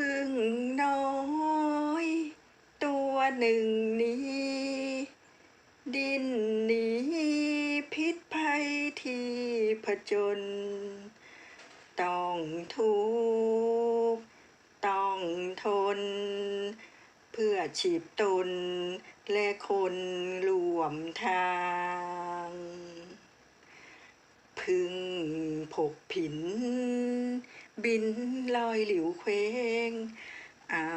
พึ่งน้อย ตัวหนึ่งนี้ ดินหนีพิษภัยที่ผจญต้องทุกต้องทน เพื่อชีพตน และคนรวมทาง พึ่งผกผิน บินลอยหลิวเคว้ง เอา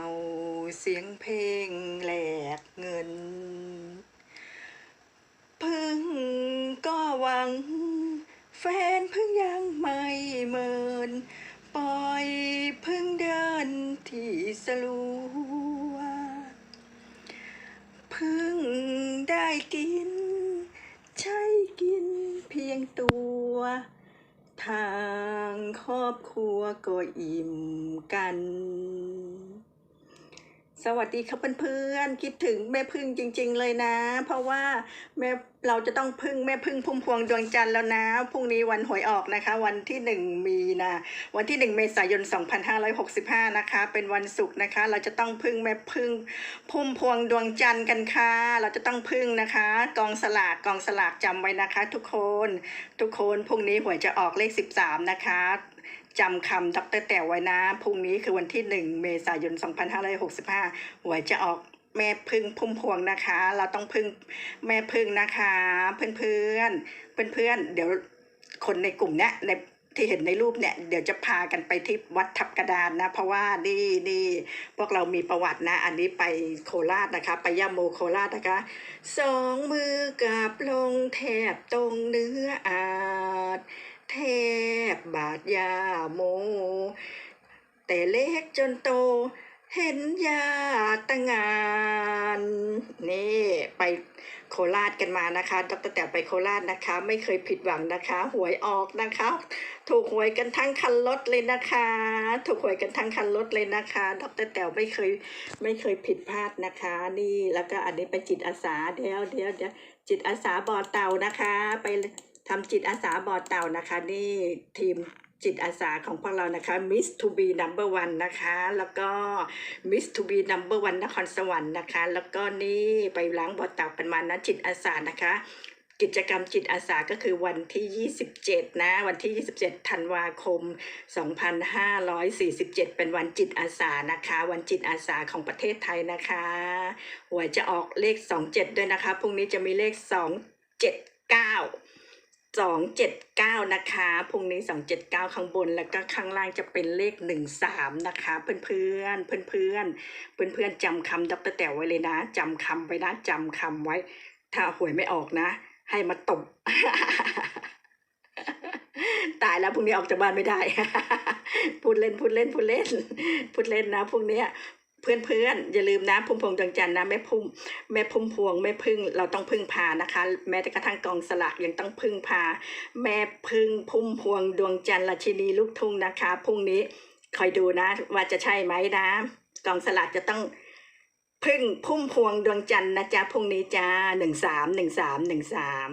เสียงเพลงแหลกเงิน พึ่งก็หวัง แฟนพึ่งยังไม่เมิน ปล่อยพึ่งเดินที่สลัวพึ่งได้กิน ใช้กินเพียงตัว ทางครอบครัวก็อิ่มกัน สวัสดีครับเพื่อนๆคิดถึงแม่พึ่งจริง ๆ เลยนะ เพราะว่าแม่เราจะต้องพึ่งแม่พึ่งพุ่มพวงดวงจันทร์แล้วนะพรุ่งนี้วันหวยออกนะคะ วันที่หนึ่งมีนาวันที่หนึ่งเมษายน 2565 นะคะ เป็นวันศุกร์นะคะ เราจะต้องพึ่งแม่พึ่งพุ่มพวงดวงจันทร์กันค่ะ เราจะต้องพึ่งนะคะ กองสลากกองสลากจำไว้นะคะ ทุกคน ทุกคนพรุ่งนี้หวยจะออกเลข 13 นะคะ จำคำดรแต่ไว้นะพรุ่งนี้คือวันที่ 1 เมษายน 2565หวยจะออกแม่พึ่งพุ่มพวงนะคะ เราต้องพึ่งแม่พึ่งนะคะ เพื่อนเพื่อนเพื่อนเพื่อนเดี๋ยวคนในกลุ่มเนี้ยในที่เห็นในรูปเนี่ยเดี๋ยวจะพากันไปที่วัดทับกระดานนะ เพราะว่านี่นี่พวกเรามีประวัตินะ อันนี้ไปโคราชนะคะ ไปย่าโมโคราชนะคะสองมือกับลงแทบตรงเนื้ออาจแทบ บาดยาโม แต่เล็กจนโต เห็นยาตงาน นี่ไปโคราชกันมานะคะดรแต่ไปโคราชนะคะ ไม่เคยผิดหวังนะคะ หวยออกนะคะ ถูกหวยกันทั้งคันรถเลยนะคะ ถูกหวยกันทั้งคันรถเลยนะคะดรแต่ไม่เคยไม่เคยผิดพลาดนะคะ นี่แล้วก็อันนี้ไปจิตอาสาเดี๋ยวเดี๋ยวเดี๋ยวจิตอาสาบ่อเต่านะคะ ไป ทำจิตอาสาบ่อเต่านะคะ นี่ทีมจิตอาสาของพวกเรานะคะ Miss to be number one นะคะ แล้วก็ Miss to be number one นครสวรรค์นะคะ แล้วก็นี่ไปล้างบ่อเต่ากันมานะจิตอาสานะคะ กิจกรรมจิตอาสาก็คือวันที่ 27 นะ วันที่ 27 ธันวาคม 2547 เป็นวันจิตอาสานะคะ วันจิตอาสาของประเทศไทยนะคะหวยจะออกเลข 27 ด้วยนะคะ พรุ่งนี้จะมีเลข 279 279นะคะพรุ่งนี้279ข้างบนแล้วก็ข้างล่างจะเป็นเลข13นะคะ เพื่อนเพื่อนเพื่อนเพื่อนเพื่อนเพื่อนจำคำดรแต๋วไว้เลยนะจำคำไว้นะจำคำไว้ ถ้าหวยไม่ออกนะ ให้มาตบตายแล้วพรุ่งนี้ออกจากบ้านไม่ได้ พูดเล่นพูดเล่นพูดเล่น พูดเล่นนะพรุ่งนี้เเพื่อนๆอย่าลืมนะพุ่มพวงดวงจันทร์นะแม่พุ่มแม่พุ่มพวงแม่พึ่งเราต้องพึ่งพานะคะ แม้แต่กระทั่งกองสลากยังต้องพึ่งพา แม่พึ่งพุ่มพวงดวงจันทร์ราชินีลูกทุ่งนะคะพรุ่งนี้คอยดูนะ ว่าจะใช่ไหมนะกองสลากจะต้องพึ่งพุ่มพวงดวงจันทร์นะจ๊ะพรุ่งนี้จ้าหนึ่งสามหนึ่งสามหนึ่งสาม